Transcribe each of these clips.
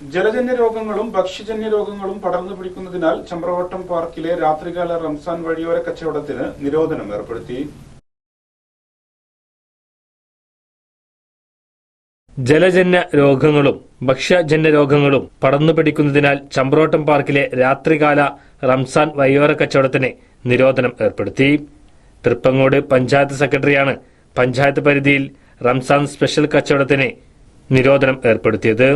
ജലജന്യ രോഗങ്ങളും ഭക്ഷ്യജന്യ രോഗങ്ങളും പടർന്നു പിടിക്കുന്നതിനാൽ ചമ്പ്രവട്ടം പാർക്കിലെ രാത്രികാല റംസാൻ വഴിയോര കച്ചവടത്തിന് നിരോധനം ഏർപ്പെടുത്തി. ജലജന്യ രോഗങ്ങളും ഭക്ഷ്യജന്യ രോഗങ്ങളും പടർന്നു പിടിക്കുന്നതിനാൽ ചമ്പ്രോട്ടം പാർക്കിലെ രാത്രികാല റംസാൻ വയ്യോര കച്ചവടത്തിന് നിരോധനം ഏർപ്പെടുത്തി. തൃപ്പങ്ങോട് പഞ്ചായത്ത് സെക്രട്ടറിയാണ് പഞ്ചായത്ത് പരിധിയിൽ റംസാൻ സ്പെഷ്യൽ കച്ചവടത്തിന് നിരോധനം ഏർപ്പെടുത്തിയത്.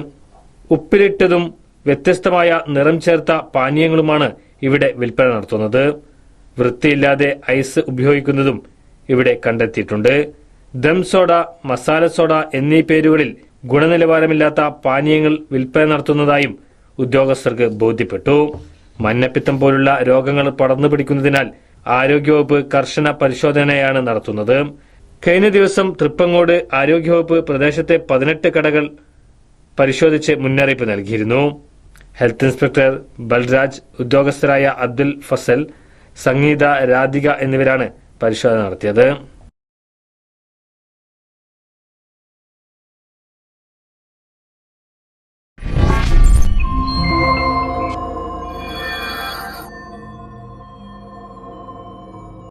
ഉപ്പിലിട്ടതും വ്യത്യസ്തമായ നിറം ചേർത്ത പാനീയങ്ങളുമാണ് ഇവിടെ വിൽപ്പന നടത്തുന്നത്. വൃത്തിയില്ലാതെ ഐസ് ഉപയോഗിക്കുന്നതും ഇവിടെ കണ്ടെത്തിയിട്ടുണ്ട്. ദം സോഡ മസാല സോഡ എന്നീ പേരുകളിൽ ഗുണനിലവാരമില്ലാത്ത പാനീയങ്ങൾ വിൽപ്പന നടത്തുന്നതായും ഉദ്യോഗസ്ഥർക്ക് ബോധ്യപ്പെട്ടു. മഞ്ഞപ്പിത്തം പോലുള്ള രോഗങ്ങൾ പടർന്നു പിടിക്കുന്നതിനാൽ ആരോഗ്യവകുപ്പ് കർശന പരിശോധനയാണ് നടത്തുന്നത്. കഴിഞ്ഞ ദിവസം തൃപ്പങ്ങോട് ആരോഗ്യവകുപ്പ് പ്രദേശത്തെ പതിനെട്ട് കടകൾ പരിശോധിച്ച് മുന്നറിയിപ്പ് നൽകിയിരുന്നു. ഹെൽത്ത് ഇൻസ്പെക്ടർ ബൽരാജ് ഉദ്യോഗസ്ഥരായ അബ്ദുൽ ഫസൽ സംഗീത രാധിക എന്നിവരാണ് പരിശോധന നടത്തിയത്.